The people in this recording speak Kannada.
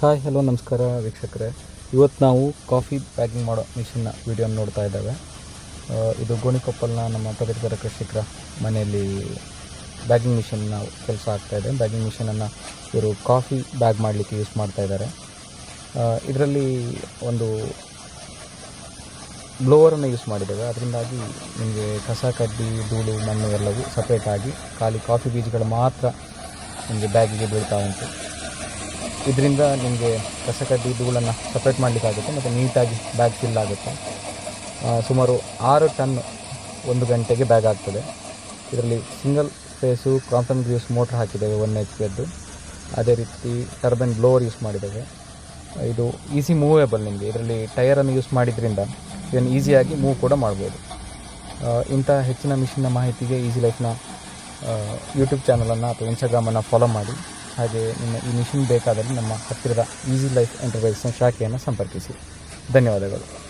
ಹಾಯ್ ಹಲೋ ನಮಸ್ಕಾರ ವೀಕ್ಷಕರೇ. ಇವತ್ತು ನಾವು ಕಾಫಿ ಪ್ಯಾಕಿಂಗ್ ಮಾಡೋ ಮಿಷನ್ನ ವಿಡಿಯೋ ನೋಡ್ತಾ ಇದ್ದಾವೆ. ಇದು ಗೋಣಿಕೊಪ್ಪಲ್ನ ನಮ್ಮ ಪ್ರಗತಿಪರ ಕೃಷಿಕರ ಮನೆಯಲ್ಲಿ ಬ್ಯಾಗಿಂಗ್ ಮಿಷಿನ್ನ ಕೆಲಸ ಆಗ್ತಾ ಇದೆ. ಬ್ಯಾಗಿಂಗ್ ಮಿಷಿನನ್ನು ಇವರು ಕಾಫಿ ಬ್ಯಾಗ್ ಮಾಡಲಿಕ್ಕೆ ಯೂಸ್ ಮಾಡ್ತಾ ಇದ್ದಾರೆ. ಇದರಲ್ಲಿ ಒಂದು ಬ್ಲೋವರನ್ನು ಯೂಸ್ ಮಾಡಿದ್ದೇವೆ. ಅದರಿಂದಾಗಿ ನಿಮಗೆ ಕಸ ಕಡ್ಡಿ, ಧೂಳು, ಮಣ್ಣು ಎಲ್ಲವೂ ಸಪ್ರೇಟಾಗಿ ಖಾಲಿ ಕಾಫಿ ಬೀಜಗಳು ಮಾತ್ರ ನಿಮಗೆ ಬ್ಯಾಗಿಗೆ ಬೀಳ್ತಾ ಉಂಟು. ಇದರಿಂದ ನಿಮಗೆ ಕಸಕಡ್ಡಿ ಧೂಳನ್ನು ಸಪ್ರೇಟ್ ಮಾಡಲಿಕ್ಕಾಗುತ್ತೆ ಮತ್ತು ನೀಟಾಗಿ ಬ್ಯಾಗ್ ಫಿಲ್ ಆಗುತ್ತೆ. ಸುಮಾರು ಆರು ಟನ್ ಒಂದು ಗಂಟೆಗೆ ಬ್ಯಾಗ್ ಆಗ್ತದೆ. ಇದರಲ್ಲಿ single phase Crompton use motor ಹಾಕಿದ್ದೇವೆ ಒನ್ ಎಚ್ ಪಿಯದ್ದು ಅದೇ ರೀತಿ ಟರ್ಬೈನ್ ಬ್ಲೋವರ್ ಯೂಸ್ ಮಾಡಿದ್ದೇವೆ. ಇದು ಈಸಿ ಮೂವೇಬಲ್ ನಿಮಗೆ, ಇದರಲ್ಲಿ ಟೈರನ್ನು ಯೂಸ್ ಮಾಡಿದ್ರಿಂದ ಇದನ್ನು ಈಸಿಯಾಗಿ ಮೂವ್ ಕೂಡ ಮಾಡ್ಬೋದು. ಇಂಥ ಹೆಚ್ಚಿನ ಮಿಷಿನ್ನ ಮಾಹಿತಿಗೆ ಈಸಿ ಲೈಫ್ನ ಯೂಟ್ಯೂಬ್ ಚಾನಲನ್ನು ಅಥವಾ ಇನ್ಸ್ಟಾಗ್ರಾಮನ್ನು ಫಾಲೋ ಮಾಡಿ. ಹಾಗೆ ನಿಮ್ಮ ಈ ಮಿಷನ್ ಬೇಕಾದಲ್ಲಿ ನಮ್ಮ ಹತ್ತಿರದ ಈಸಿ ಲೈಫ್ ಎಂಟರ್ಪ್ರೈಸ್ನ ಶಾಖೆಯನ್ನು ಸಂಪರ್ಕಿಸಿ. ಧನ್ಯವಾದಗಳು.